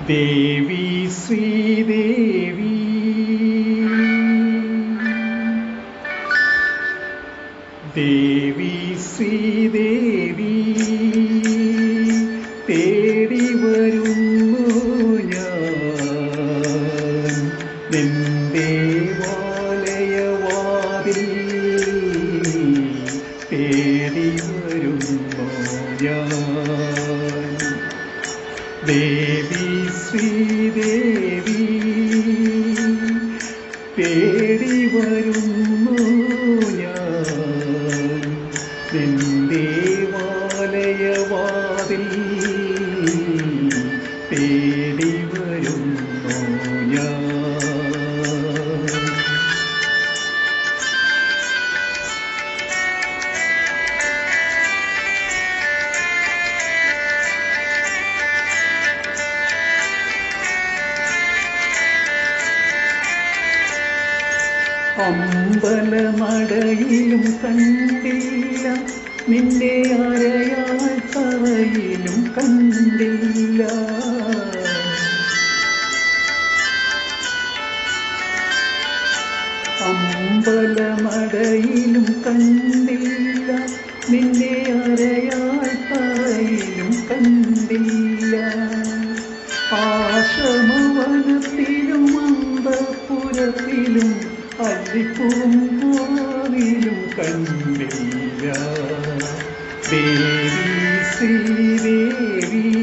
ദേവി ശ്രീദേവി ദേവി. ശ്രീദേവി തേടി വരുന്നു. ദേവി ശ്രീദേവി പേടി വരുന്നു അമ്പലമടയിലും കണ്ടില്ല. നിന്നെ അരയാൾ തറയിലും കണ്ടില്ല. അമ്പലമടയിലും കണ്ടില്ല. നിന്നെ അരയാൾ തറയിലും കണ്ടില്ല. ആശ്രമവനത്തിലും അന്തപുരത്തിലും പോവിലും കണ്ടില്ല. ദേവി ശ്രീദേവി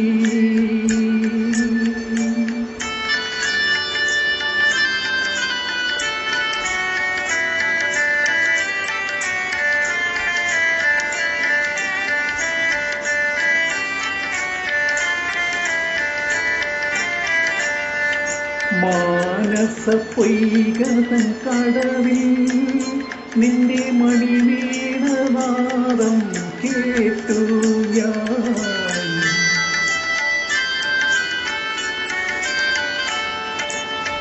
മാനസ പൊയ്കതൻ കടവിൽ നിന്റെ മണിവീണനാദം കേട്ടു ഞാൻ.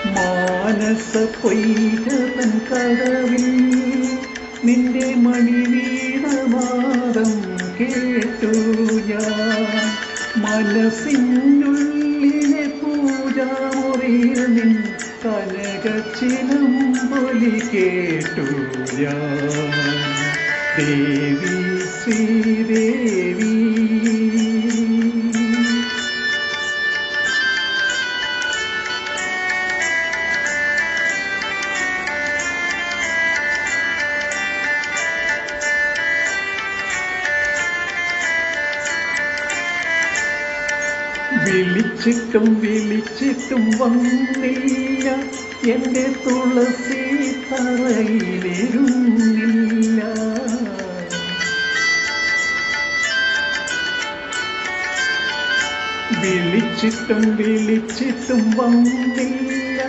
മാനസ പൊയ്കതൻ കടവിൽ നിന്റെ മണിവീണനാദം കേട്ടു ഞാൻ. മനസ്സിനുള്ളിലെ പൂജാമുറിയിൽ നിൻ കനകച്ചിലമ്പൊലി കേട്ടു ഞാൻ. ദേവി ശ്രീദേവി വിളിച്ചിട്ടും വിളിച്ചിട്ടും വന്നില്ല. എന്റെ തുളസി തറയിലിരുന്നില്ല. വിളിച്ചിട്ടും വിളിച്ചിട്ടും വന്നില്ല.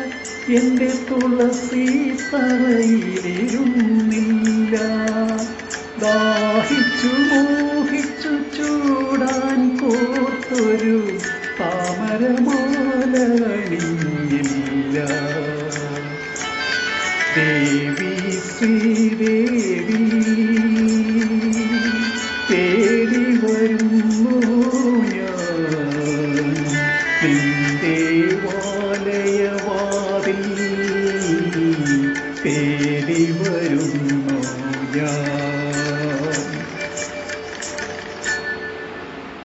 എന്റെ തുളസി തറയിലിരുന്നില്ല. ദാഹിച്ചു മോഹിച്ചു ചൂടാൻ കോർത്തൊരു പരമാനണിയില്ല ദേവി ശ്രീദേവി തേടി വരുന്നു ഞാൻ നിന്റെ വാലയവാതിൽ തേടി വരുന്നു ഞാൻ